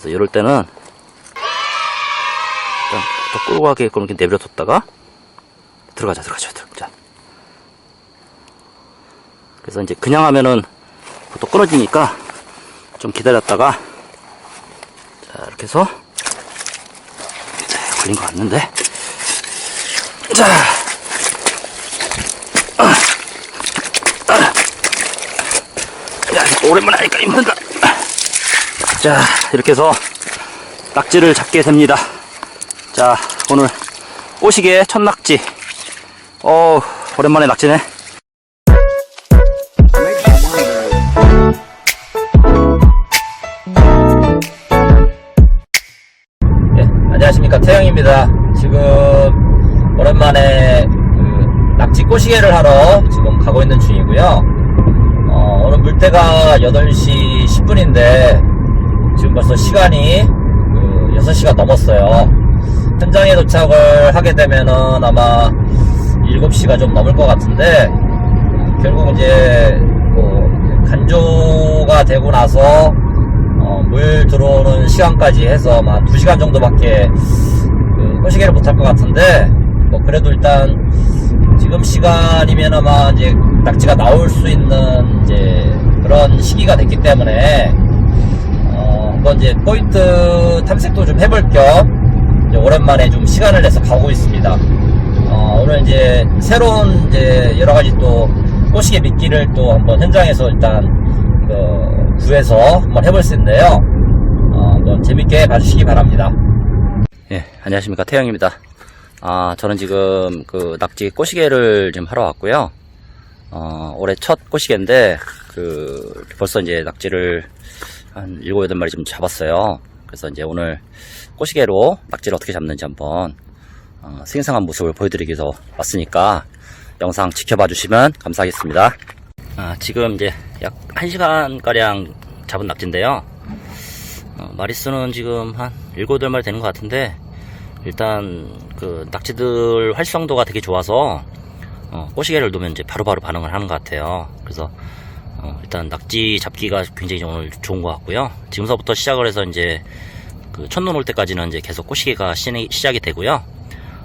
그래서 이럴 때는 일단 더 끌고 가게끔 이렇게 내버려뒀다가 들어가자 들어가자 들어가자. 그래서 이제 그냥 하면은 또 끊어지니까 좀 기다렸다가 자 이렇게 해서 자, 걸린 것 같는데. 자. 오랜만에 하니까 힘든다. 자, 이렇게 해서 낙지를 잡게 됩니다. 자, 오늘 꼬시게 첫 낙지. 어, 오랜만에 낙지네. 네, 안녕하십니까 태영입니다. 지금 오랜만에 그 낙지 꼬시게를 하러 지금 가고 있는 중이고요. 어, 오늘 물때가 8시 10분인데 지금 벌써 시간이 그 6시가 넘었어요. 현장에 도착을 하게 되면은 아마 7시가 좀 넘을 것 같은데 결국 이제 뭐 간조가 되고 나서 어, 물 들어오는 시간까지 해서 한 2시간 정도밖에 그 꼬시게를 못할 것 같은데 뭐 그래도 일단 지금 시간이면 아마 이제 낙지가 나올 수 있는 이제 그런 시기가 됐기 때문에 어 한번 이제 포인트 탐색도 좀 해볼 겸 오랜만에 좀 시간을 내서 가고 있습니다. 어 오늘 이제 새로운 이제 여러 가지 또 꼬시게 미끼를 또 한번 현장에서 일단 그 구해서 한번 해볼 수 있는데요. 어 한번 재밌게 봐주시기 바랍니다. 예, 안녕하십니까 태영입니다. 아, 저는 지금 그 낙지 꼬시개를 지금 하러 왔고요. 어, 올해 첫 꼬시개인데, 그, 벌써 이제 낙지를 한 7, 8마리 좀 잡았어요. 그래서 이제 오늘 꼬시개로 낙지를 어떻게 잡는지 한번, 어, 생생한 모습을 보여드리기 위해서 왔으니까 영상 지켜봐 주시면 감사하겠습니다. 아, 지금 이제 약 1시간가량 잡은 낙지인데요. 어, 마리수는 지금 한 7, 8마리 되는 것 같은데, 일단 그 낙지들 활성도가 되게 좋아서 어, 꼬시개를 놓으면 이제 바로바로 반응을 하는 것 같아요. 그래서 어, 일단 낙지 잡기가 굉장히 오늘 좋은 것 같고요. 지금서부터 시작을 해서 이제 그 첫눈 올 때까지는 이제 계속 꼬시개가 시, 시작이 되고요.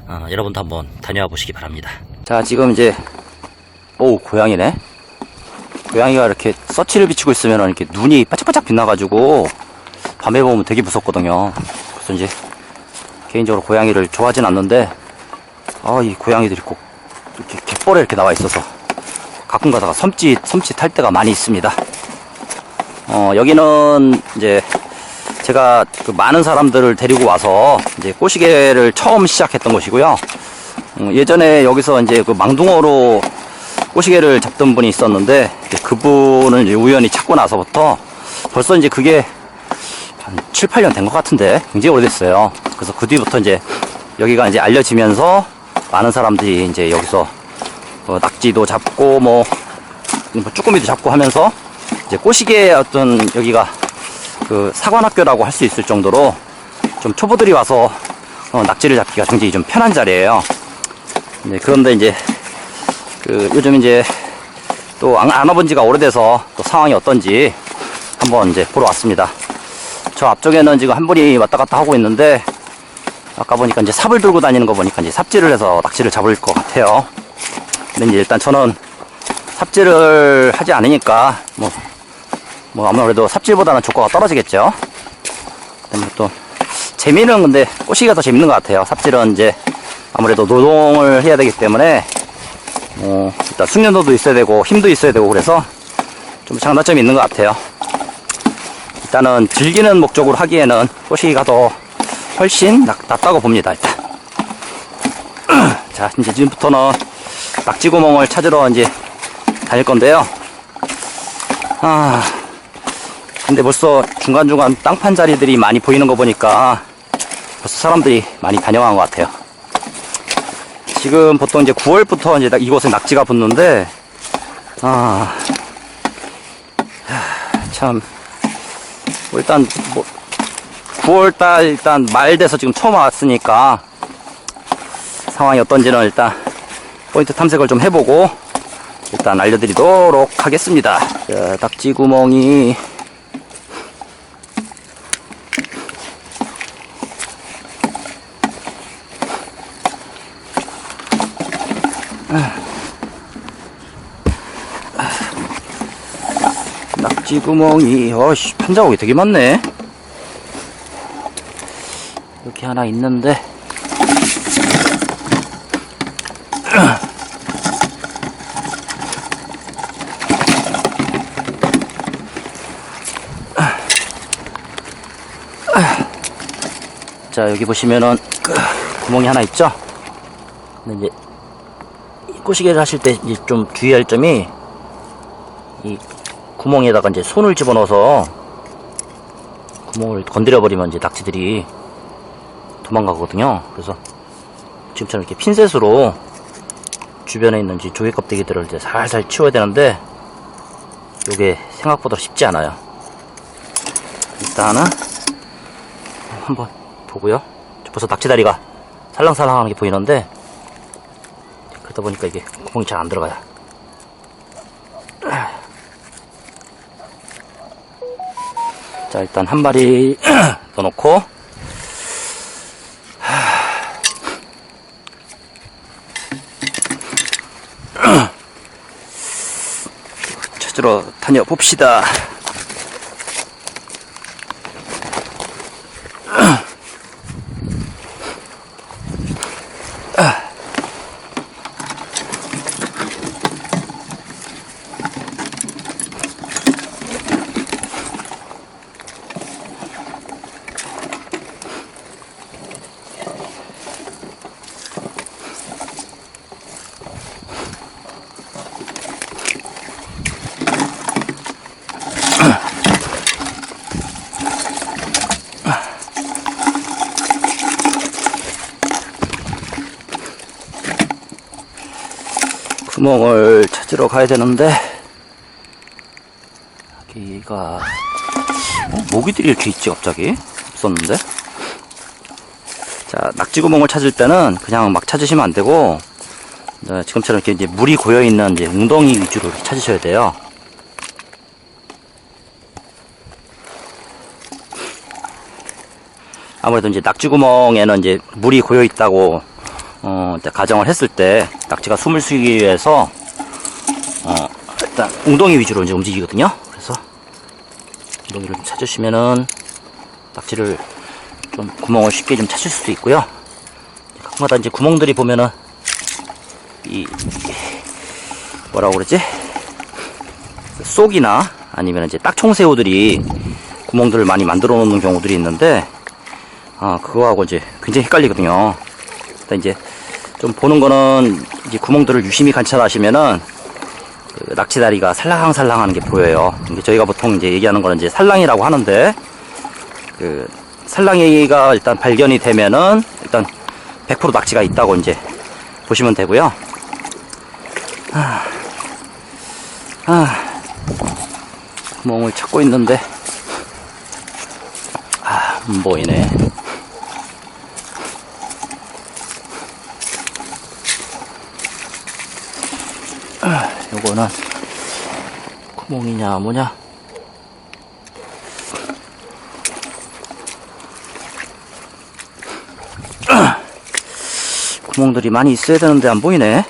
어, 여러분도 한번 다녀와 보시기 바랍니다. 자 지금 이제 오 고양이네. 고양이가 이렇게 서치를 비추고 있으면 이렇게 눈이 바짝바짝 빛나가지고 밤에 보면 되게 무섭거든요. 그래서 이제 개인적으로 고양이를 좋아하진 않는데 아 이 고양이들이 꼭 이렇게 갯벌에 이렇게 나와 있어서 가끔 가다가 섬짓 섬짓 할 때가 많이 있습니다. 어 여기는 이제 제가 그 많은 사람들을 데리고 와서 이제 꼬시개를 처음 시작했던 곳이고요. 음, 예전에 여기서 이제 그 망둥어로 꼬시개를 잡던 분이 있었는데 그분을 우연히 찾고 나서부터 벌써 이제 그게 한 7, 8년 된 것 같은데 굉장히 오래됐어요. 그래서 그 뒤부터 이제 여기가 이제 알려지면서 많은 사람들이 이제 여기서 어, 낙지도 잡고 뭐, 뭐 쭈꾸미도 잡고 하면서 이제 꼬시게 어떤 여기가 그 사관학교라고 할 수 있을 정도로 좀 초보들이 와서 어, 낙지를 잡기가 굉장히 좀 편한 자리예요. 네, 그런데 이제 그 요즘 이제 또 안, 안 와본 지가 오래돼서 또 상황이 어떤지 한번 이제 보러 왔습니다. 저 앞쪽에는 지금 한 분이 왔다 갔다 하고 있는데 아까 보니까 이제 삽을 들고 다니는 거 보니까 이제 삽질을 해서 낙지를 잡을 것 같아요. 근데 일단 저는 삽질을 하지 않으니까 뭐, 뭐 아무래도 삽질보다는 조과가 떨어지겠죠. 또 재미는 근데 꼬시기가 더 재밌는 것 같아요. 삽질은 이제 아무래도 노동을 해야 되기 때문에 어, 일단 숙련도도 있어야 되고 힘도 있어야 되고 그래서 좀 장단점이 있는 것 같아요. 일단은 즐기는 목적으로 하기에는 꼬시기가 더 훨씬 낫, 낫다고 봅니다 일단 자 이제 지금부터는 낙지 구멍을 찾으러 이제 다닐 건데요. 아 근데 벌써 중간중간 땅판 자리들이 많이 보이는 거 보니까 벌써 사람들이 많이 다녀간 것 같아요. 지금 보통 이제 9월부터 이제 이곳에 낙지가 붙는데 아 참. 뭐 일단 뭐 9월달 일단 말 돼서 지금 처음 왔으니까 상황이 어떤지는 일단 포인트 탐색을 좀 해보고 일단 알려드리도록 하겠습니다. 자, 딱지구멍이. 낙지구멍이. 어씨 판자국이 되게 많네. 이렇게 하나 있는데. 자 여기 보시면은 그 구멍이 하나 있죠 근데 이제 이 꼬시개를 하실 때 이제 좀 주의할 점이 이 구멍에다가 이제 손을 집어넣어서 구멍을 건드려 버리면 이제 낙지들이 도망가거든요. 그래서 지금처럼 이렇게 핀셋으로 주변에 있는 조개 껍데기들을 이제 살살 치워야 되는데 이게 생각보다 쉽지 않아요. 일단은 한번 보고요. 벌써 낙지다리가 살랑살랑하는 게 보이는데 그러다 보니까 이게 구멍이 잘 안 들어가요. 자 일단 한 마리 더 넣고 찾으러 다녀봅시다 구멍을 찾으러 가야 되는데 여기가 어, 모기들이 이렇게 있지 갑자기 없었는데 자 낙지 구멍을 찾을 때는 그냥 막 찾으시면 안 되고 네, 지금처럼 이렇게 이제 물이 고여 있는 이제 웅덩이 위주로 찾으셔야 돼요. 아무래도 이제 낙지 구멍에는 이제 물이 고여 있다고 어, 가정을 했을 때 낙지가 숨을 쉬기 위해서 어, 일단 웅덩이 위주로 이제 움직이거든요. 그래서 웅덩이를 좀 찾으시면은 낙지를 좀 구멍을 쉽게 좀 찾을 수도 있고요. 가끔마다 이제 구멍들이 보면은 이 뭐라고 그러지? 쏙이나 아니면 이제 딱총새우들이 구멍들을 많이 만들어 놓는 경우들이 있는데 아 그거하고 이제 굉장히 헷갈리거든요. 일단 이제 좀 보는 거는 이제 구멍들을 유심히 관찰하시면은 그 낙지다리가 살랑살랑 하는 게 보여요. 저희가 보통 이제 얘기하는 거는 이제 살랑이라고 하는데 그 살랑이가 일단 발견이 되면은 일단 100% 낙지가 있다고 이제 보시면 되고요. 아, 아, 구멍을 찾고 있는데 아, 안 보이네. 아, 요거는 구멍이냐 뭐냐? 아, 구멍들이 많이 있어야 되는데 안 보이네.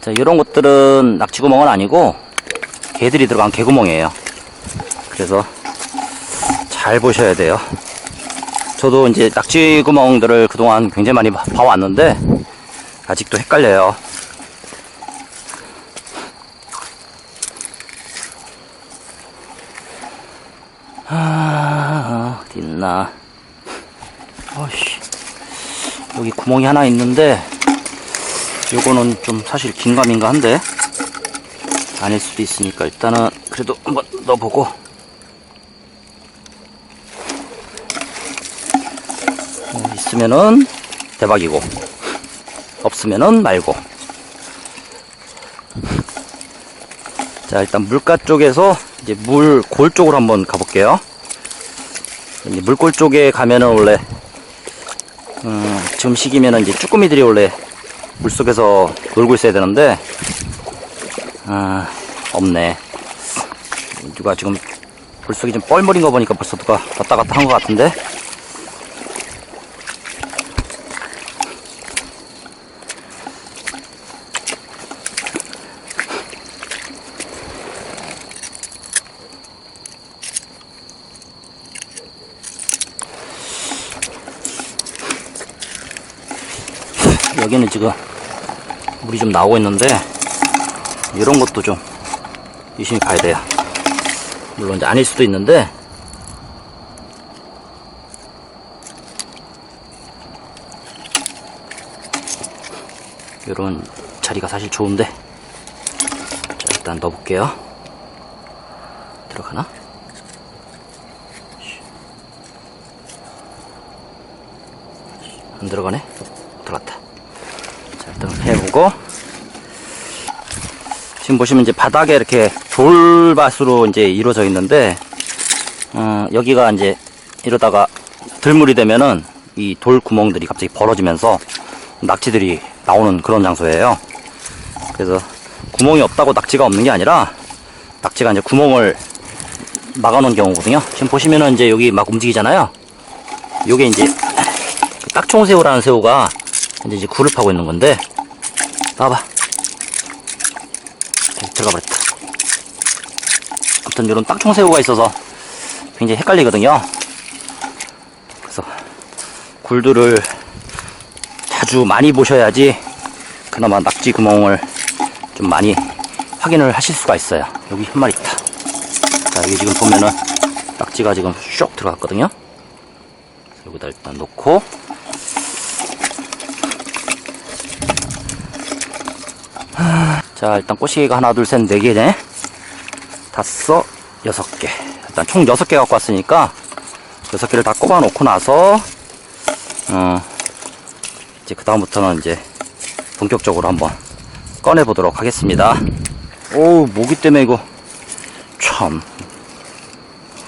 자 이런 것들은 낙지구멍은 아니고 개들이 들어간 개구멍이에요 그래서 잘 보셔야 돼요. 저도 이제 낙지 구멍들을 그동안 굉장히 많이 봐- 봐왔는데 아직도 헷갈려요. 아, 어디 있나? 어씨, 여기 구멍이 하나 있는데 요거는 좀 사실 긴가민가 한데 아닐 수도 있으니까 일단은 그래도 한번 넣어보고 어, 있으면은 대박이고 없으면은 말고. 자 일단 물가 쪽에서 이제 물 골 쪽으로 한번 가볼게요. 이제 물골 쪽에 가면은 원래 음, 지금 시기면은 이제 쭈꾸미들이 원래 물속에서 놀고 있어야 되는데 아, 없네. 누가 지금 불속이 좀 뻘물인 거 보니까 벌써 누가 왔다 갔다 한 것 같은데 지금 물이 좀 나오고 있는데 이런 것도 좀 유심히 봐야 돼요. 물론 이제 아닐 수도 있는데 이런 자리가 사실 좋은데 자 일단 넣어볼게요. 들어가나? 안 들어가네? 해보고. 지금 보시면 이제 바닥에 이렇게 돌밭으로 이제 이루어져 있는데, 어, 여기가 이제 이러다가 들물이 되면은 이 돌 구멍들이 갑자기 벌어지면서 낙지들이 나오는 그런 장소예요. 그래서 구멍이 없다고 낙지가 없는 게 아니라 낙지가 이제 구멍을 막아놓은 경우거든요. 지금 보시면은 이제 여기 막 움직이잖아요. 요게 이제 그 딱총새우라는 새우가 이제, 이제 굴을 파고 있는 건데 나와봐. 들어가 버렸다. 아무튼 이런 딱총새우가 있어서 굉장히 헷갈리거든요. 그래서 굴들을 자주 많이 보셔야지 그나마 낙지 구멍을 좀 많이 확인을 하실 수가 있어요. 여기 한 마리 있다. 자 여기 지금 보면은 낙지가 지금 쏙 들어갔거든요. 여기다 일단 놓고 자 일단 꼬시기가 하나 둘 셋 네 개네. 다섯 여섯 개. 일단 총 여섯 개 갖고 왔으니까 여섯 개를 다 꼽아 놓고 나서 어 이제 그 다음부터는 이제 본격적으로 한번 꺼내 보도록 하겠습니다. 오 모기 때문에 이거 참.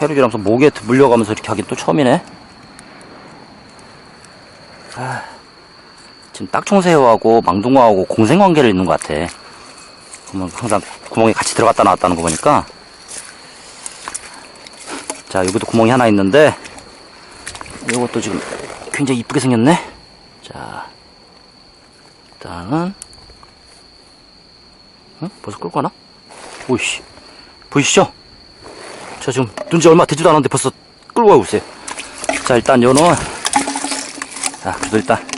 해루질하면서 목에 물려가면서 이렇게 하긴 또 처음이네. 아, 지금 딱총새우하고 망둥어하고 공생관계를 있는 것 같아. 그러면 항상 구멍이 같이 들어갔다 나왔다는 거 보니까. 자, 여기도 구멍이 하나 있는데, 이것도 지금 굉장히 이쁘게 생겼네. 자, 일단은, 응? 벌써 끌고 가나? 오이씨, 보이시죠? 저 지금 눈지 얼마 되지도 않았는데 벌써 끌고 가고 있어요. 자, 일단 요는, 자, 그래도 일단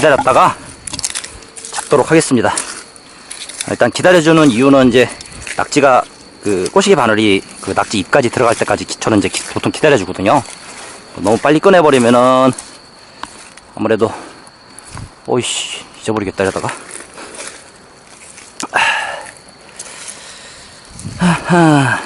기다렸다가 잡도록 하겠습니다. 일단 기다려주는 이유는 이제 낙지가 그 꼬시기 바늘이 그 낙지 입까지 들어갈 때까지 기- 저는 이제 기- 보통 기다려주거든요. 너무 빨리 꺼내버리면은 아무래도 오이씨 잊어버리겠다 이러다가 아하.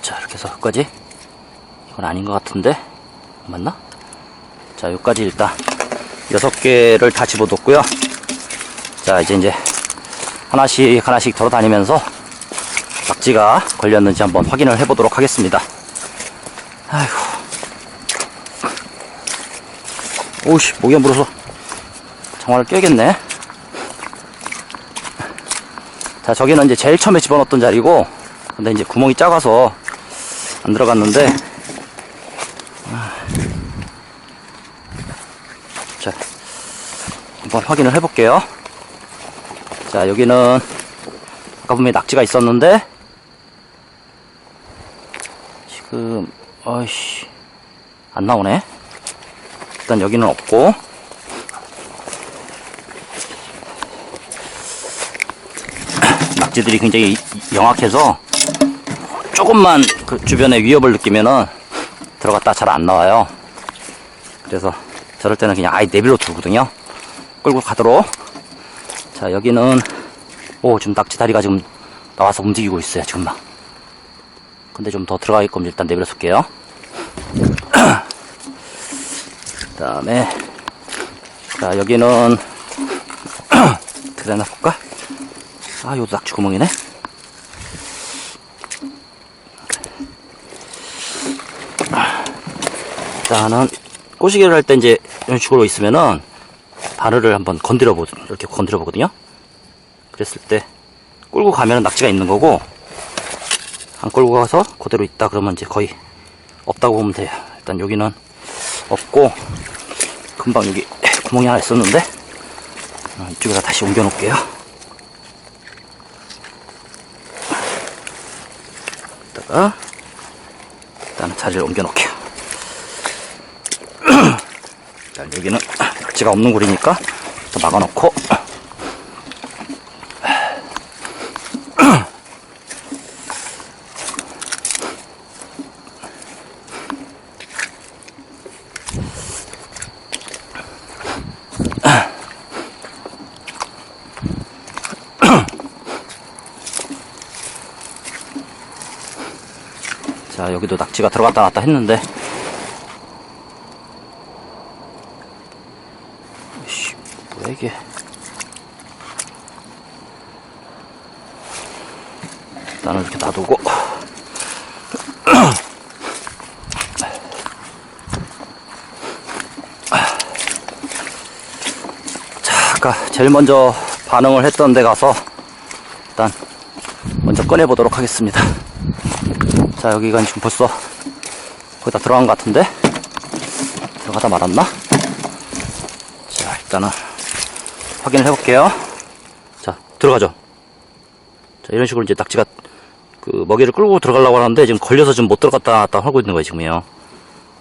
자 이렇게 해서 여기까지? 이건 아닌 것 같은데? 맞나? 자 여기까지 일단 여섯 개를 다 집어뒀고요. 자 이제 이제 하나씩 하나씩 돌아다니면서 낙지가 걸렸는지 한번 확인을 해보도록 하겠습니다. 아이고. 오우씨 목에 물어서 정말 껴야겠네. 자 저기는 이제 제일 처음에 집어넣었던 자리고 근데 이제 구멍이 작아서 안 들어갔는데. 아. 자 한번 확인을 해볼게요. 자 여기는 아까 분명히 낙지가 있었는데. 지금 어이씨 안 나오네. 일단 여기는 없고. 낙지들이 굉장히 영악해서 조금만 그 주변에 위협을 느끼면은 들어갔다 잘 안 나와요. 그래서 저럴 때는 그냥 아예 내비로 두거든요. 끌고 가도록. 자, 여기는, 오, 지금 낙지 다리가 지금 나와서 움직이고 있어요, 지금 막. 근데 좀 더 들어가게끔 일단 내비로 쓸게요. 그 다음에, 자, 여기는, 그대나 볼까? 아, 요도 낙지 구멍이네. 일단은 꼬시기를 할 때 이제 이런 식으로 있으면은 바늘을 한번 건드려 보 이렇게 건드려 보거든요. 그랬을 때 끌고 가면은 낙지가 있는 거고 안 끌고 가서 그대로 있다 그러면 이제 거의 없다고 보면 돼요. 일단 여기는 없고 금방 여기 구멍이 하나 있었는데 어, 이쪽에다 다시 옮겨 놓을게요. 이따가 일단 자리를 옮겨 놓을게요. 자, 여기는 낙지가 없는 굴이니까 또 막아 놓고. 자, 여기도 낙지가 들어갔다 나왔다 했는데 씨, 뭐야 이게 일단은 이렇게 놔두고 자, 아까 제일 먼저 반응을 했던 데 가서 일단 먼저 꺼내 보도록 하겠습니다. 자, 여기가 지금 벌써 거기다 들어간 것 같은데? 들어가다 말았나? 자, 일단은 확인을 해볼게요. 자, 들어가죠. 자, 이런 식으로 이제 낙지가 그 먹이를 끌고 들어가려고 하는데 지금 걸려서 지금 못 들어갔다 나왔다 하고 있는 거예요, 지금요.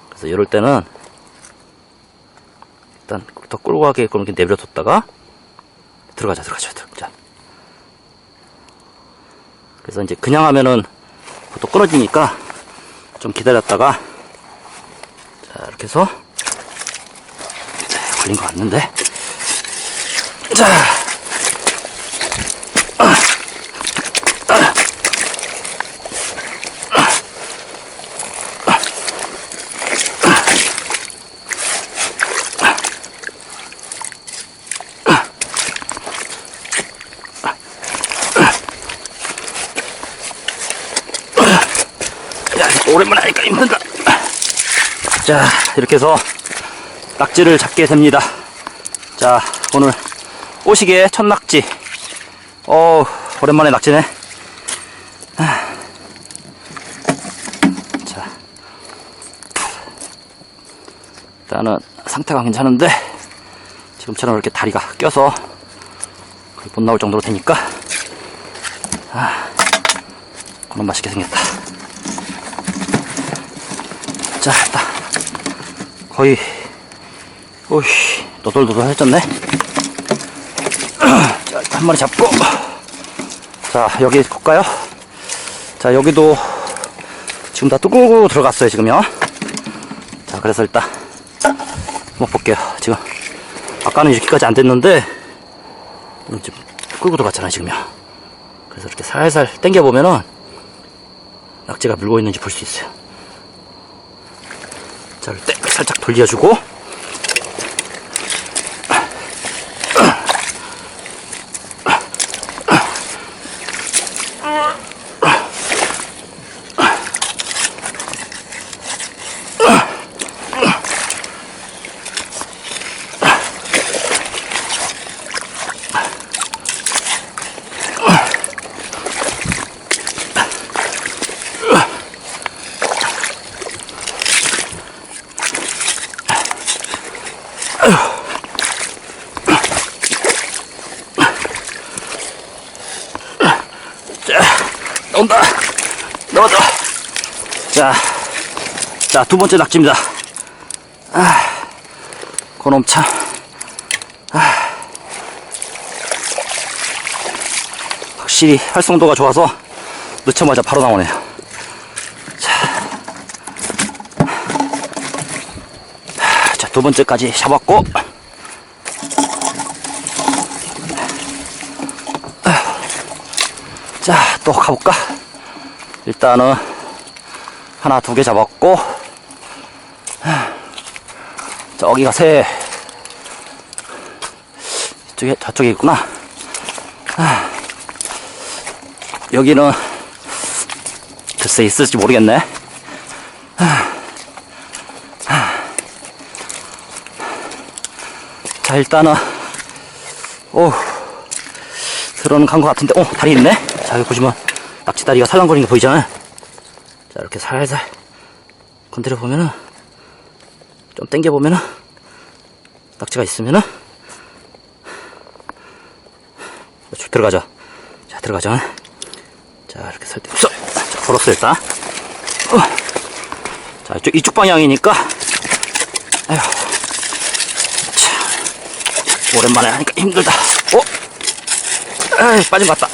그래서 이럴 때는 일단 더 끌고 가게끔 이렇게 내버려 뒀다가 들어가자, 들어가자, 들어가자. 그래서 이제 그냥 하면은 또 끊어지니까 좀 기다렸다가 자 이렇게 해서 자, 걸린 것 같는데 자 야, 오랜만에 하니까 힘든다. 자, 이렇게 해서 낙지를 잡게 됩니다. 자, 오늘 오시게 첫 낙지. 어 오랜만에 낙지네. 아. 자, 일단은 상태가 괜찮은데, 지금처럼 이렇게 다리가 껴서 못 나올 정도로 되니까, 아, 그런 맛있게 생겼다. 자, 딱 거의 오이씨 노돌노돌 해졌네. 자, 한 마리 잡고 자 여기 볼까요? 자 여기도 지금 다 뚜껑으로 들어갔어요 지금요. 자 그래서 일단 한번 볼게요. 지금 아까는 이렇게까지 안 됐는데 지금 끌고 들어갔잖아요 지금요. 그래서 이렇게 살살 당겨 보면은 낙지가 물고 있는지 볼 수 있어요. 자, 이때 살짝 돌려주고. 번째 낙지입니다. 아, 그놈 참. 아, 확실히 활성도가 좋아서 넣자마자 바로 나오네요. 자, 자, 두 번째까지 잡았고. 자, 또 가볼까? 일단은 하나, 두 개 잡았고, 저기가 새. 저쪽에, 저쪽에 있구나. 아, 여기는 글쎄 있을지 모르겠네. 아, 아. 자, 일단은, 오, 들어는간 것 같은데, 오, 다리 있네? 자, 여기 보시면 낙지다리가 살랑거리는 거 보이잖아요. 자, 이렇게 살살 건드려 보면은, 좀 당겨 보면은, 낙지가 있으면은, 쭉 들어가죠. 자, 들어가죠. 자, 이렇게 설 때, 없어! 자, 걸었어, 일단. 어. 자, 이쪽, 이쪽 방향이니까, 아휴. 참, 오랜만에 하니까 힘들다. 어? 에이, 빠진 것 같다.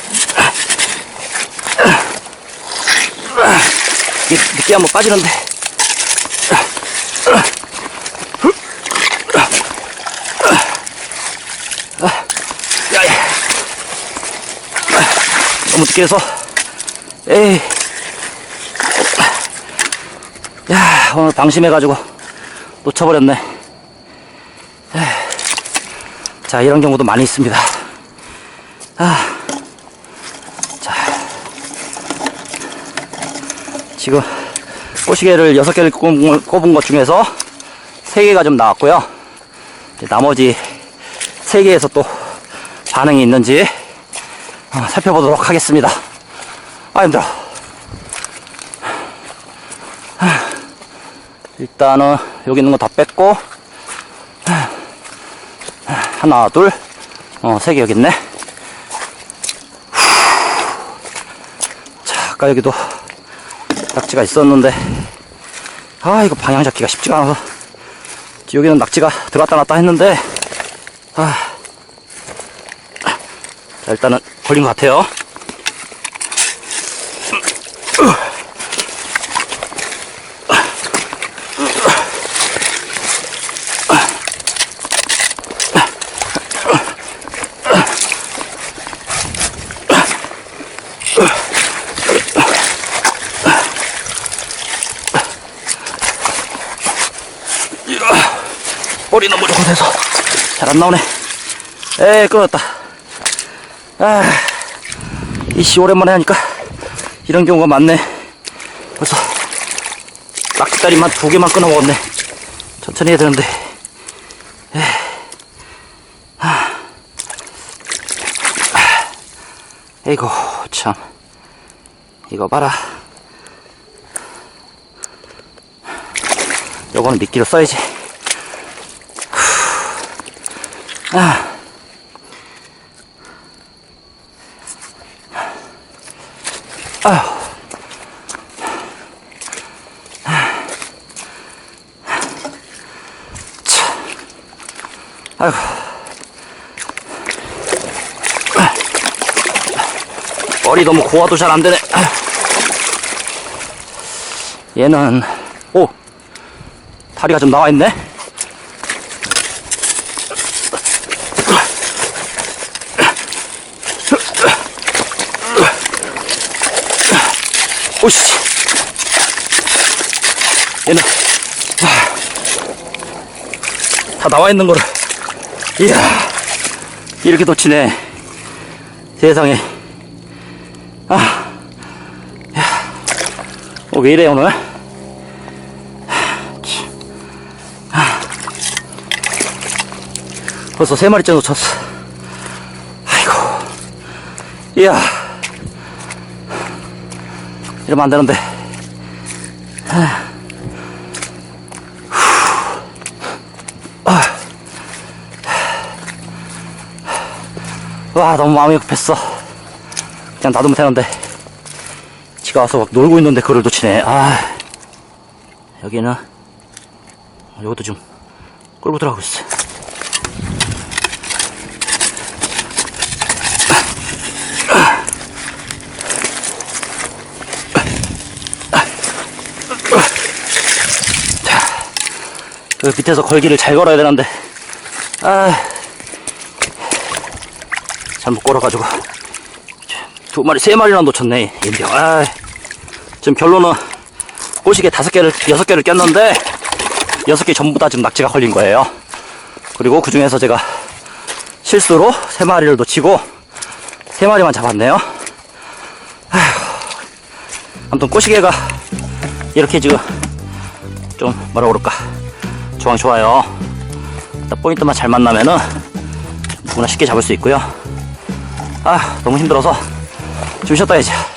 늦게 한번 빠지는데. 너무 늦게 해서. 에이. 야, 오늘 방심해가지고 놓쳐버렸네. 에이. 자, 이런 경우도 많이 있습니다. 아. 자. 지금 꼬시개를 6개를 꼽은, 꼽은 것 중에서 3개가 좀 나왔고요. 나머지 3개에서 또 반응이 있는지 어, 살펴보도록 하겠습니다. 아, 힘들어. 일단은 여기 있는 거 다 뺐고 하나 둘 어, 세 개 여기 있네 자 아까 여기도 낙지가 있었는데 아 이거 방향 잡기가 쉽지가 않아서 여기는 낙지가 들어갔다 놨다 했는데 아, 자 일단은 걸린 것 같아요 머리 너무 좋고돼서 잘 안 나오네. 에이, 끊었다. 아, 이씨, 오랜만에 하니까 이런 경우가 많네. 벌써 낙지다리만 두 개만 끊어 먹었네. 천천히 해야 되는데. 에이. 아. 아. 에이고, 참. 이거 봐라. 요거는 미끼로 써야지. 아. 아휴. 참. 아이고. 머리 너무 고와도 잘 안 되네. 아휴. 얘는, 오! 다리가 좀 나와 있네? 오씨. 얘는, 아, 다 나와 있는 거를, 이야, 이렇게 놓치네. 세상에. 아, 야, 어, 왜 이래, 오늘? 참. 아, 벌써 세 마리째 놓쳤어. 아이고, 이야. 이러면 안 되는데. 와, 너무 마음이 급했어. 그냥 놔두면 되는데. 지가 와서 막 놀고 있는데 그걸 놓치네. 아. 여기는, 이것도 좀 끌고 들어가고 있어. 그 밑에서 걸기를 잘 걸어야 되는데 아 잘못 걸어가지고 두 마리 세 마리나 놓쳤네. 인병 아 지금 결론은 꼬시게 다섯 개를 여섯 개를 꼈는데 여섯 개 전부 다 지금 낙지가 걸린 거예요. 그리고 그 중에서 제가 실수로 세 마리를 놓치고 세 마리만 잡았네요. 아무튼 꼬시개가 이렇게 지금 좀 뭐라 그럴까? 조항 좋아요. 딱 포인트만 잘 만나면은 누구나 쉽게 잡을 수 있고요. 아, 너무 힘들어서 좀 쉬었다 해야